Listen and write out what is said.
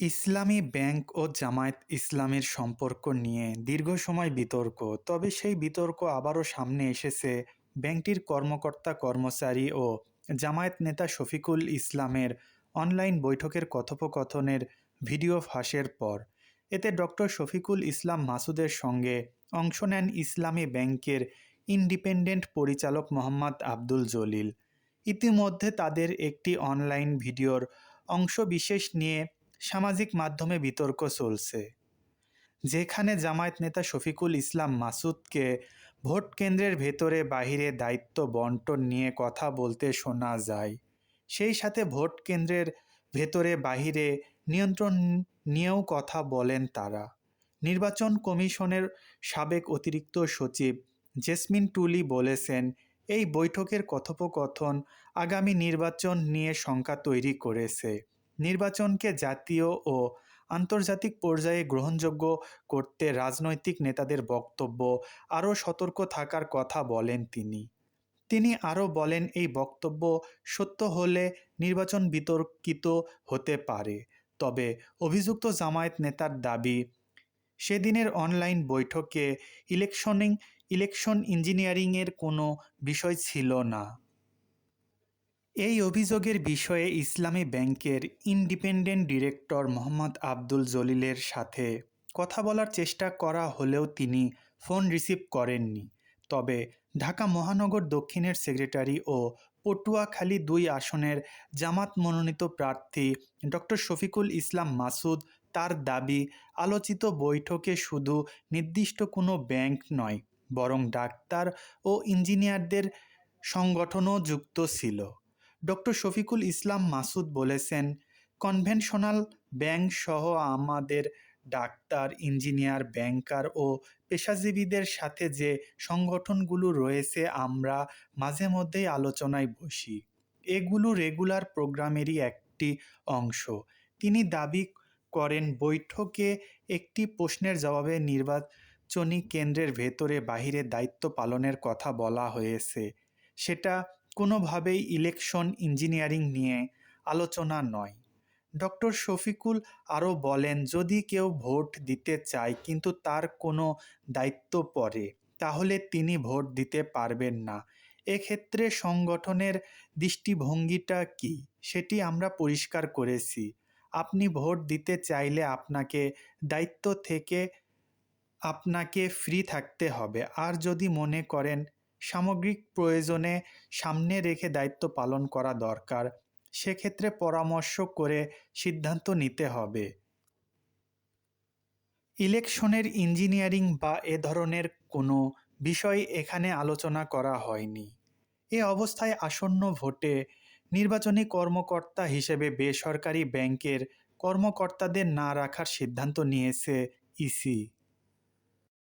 ইসলামী bank ও জামায়াত ইসলামের সম্পর্ক নিয়ে দীর্ঘ সময় বিতর্ক, তবে সেই বিতর্ক আবারও সামনে এসেছে। ব্যাংকটির কর্মকর্তা, কর্মচারী ও জামায়াত নেতা শফিকুল ইসলামের অনলাইন বৈঠকের কথোপকথনের ভিডিও ফাঁসের পর। এতে ডক্টর শফিকুল ইসলাম মাসুদের সঙ্গে অংশ নেন ইসলামী ব্যাংকের ইন্ডিপেন্ডেন্ট পরিচালক মোহাম্মদ আব্দুল জলিল। ইতিমধ্যে তাদের একটি অনলাইন ভিডিওর অংশবিশেষ নিয়ে সামাজিক মাধ্যমে বিতর্ক চলছে। যেখানে জামায়াত নেতা শফিকুল ইসলাম মাসুদকে ভোট কেন্দ্রের ভেতরে বাহিরে দায়িত্ব বন্টন নিয়ে কথা বলতে শোনা যায়। সেই সাথে ভোট কেন্দ্রের ভেতরে বাহিরে নিয়ন্ত্রণ নিয়েও কথা বলেন তারা। নির্বাচন কমিশনের সাবেক অতিরিক্ত সচিব জেসমিন টুলি বলেছেন, এই বৈঠকের কথোপকথন আগামী নির্বাচন নিয়ে শঙ্কা তৈরি করেছে। নির্বাচনকে জাতীয় ও আন্তর্জাতিক পর্যায়ে গ্রহণযোগ্য করতে রাজনৈতিক নেতাদের বক্তব্য, আরও সতর্ক থাকার কথা বলেন তিনি। তিনি আরও বলেন, এই বক্তব্য সত্য হলে নির্বাচন বিতর্কিত হতে পারে। তবে অভিযুক্ত জামায়াত নেতার দাবি, সেদিনের অনলাইন বৈঠকে ইলেকশনিং, ইলেকশন ইঞ্জিনিয়ারিংয়ের কোনো বিষয় ছিল না। এই অভিযোগের বিষয়ে ইসলামী ব্যাংকের ইন্ডিপেন্ডেন্ট ডিরেক্টর মোহাম্মদ আব্দুল জলিলের সাথে কথা বলার চেষ্টা করা হলেও তিনি ফোন রিসিভ করেননি। তবে ঢাকা মহানগর দক্ষিণের সেক্রেটারি ও পটুয়াখালী দুই আসনের জামাত মনোনীত প্রার্থী ডক্টর শফিকুল ইসলাম মাসুদ তার দাবি, আলোচিত বৈঠকে শুধু নির্দিষ্ট কোনো ব্যাংক নয়, বরং ডাক্তার ও ইঞ্জিনিয়ারদের সংগঠনও যুক্ত ছিল। ডক্টর শফিকুল ইসলাম মাসুদ বলেছেন, কনভেনশনাল ব্যাংক সহ আমাদের ডাক্তার, ইঞ্জিনিয়ার, ব্যাংকার ও পেশাজীবীদের সাথে যে সংগঠনগুলো রয়েছে, আমরা মাঝে মধ্যেই আলোচনায় বসি। এগুলো রেগুলার প্রোগ্রামেরই একটি অংশ। তিনি দাবি করেন, বৈঠকে একটি প্রশ্নের জবাবে নির্বাচনী কেন্দ্রের ভেতরে বাহিরে দায়িত্ব পালনের কথা বলা হয়েছে। সেটা কোনোভাবেই ইলেকশন ইঞ্জিনিয়ারিং নিয়ে আলোচনা নয়। ডক্টর শফিকুল আরও বলেন, যদি কেউ ভোট দিতে চায় কিন্তু তার কোনো দায়িত্ব পড়ে, তাহলে তিনি ভোট দিতে পারবেন না। এক্ষেত্রে সংগঠনের দৃষ্টিভঙ্গিটা কি? সেটি আমরা পরিষ্কার করেছি। আপনি ভোট দিতে চাইলে আপনাকে দায়িত্ব থেকে আপনাকে ফ্রি থাকতে হবে। আর যদি মনে করেন সামগ্রিক প্রয়োজনে সামনে রেখে দায়িত্ব পালন করা দরকার। সেক্ষেত্রে পরামর্শ করে সিদ্ধান্ত নিতে হবে। ইলেকশনের ইঞ্জিনিয়ারিং বা এ ধরনের কোনো বিষয় এখানে আলোচনা করা হয়নি। এ অবস্থায় আসন্ন ভোটে নির্বাচনী কর্মকর্তা হিসেবে বেসরকারি ব্যাংকের কর্মকর্তাদের না রাখার সিদ্ধান্ত নিয়েছে ইসি।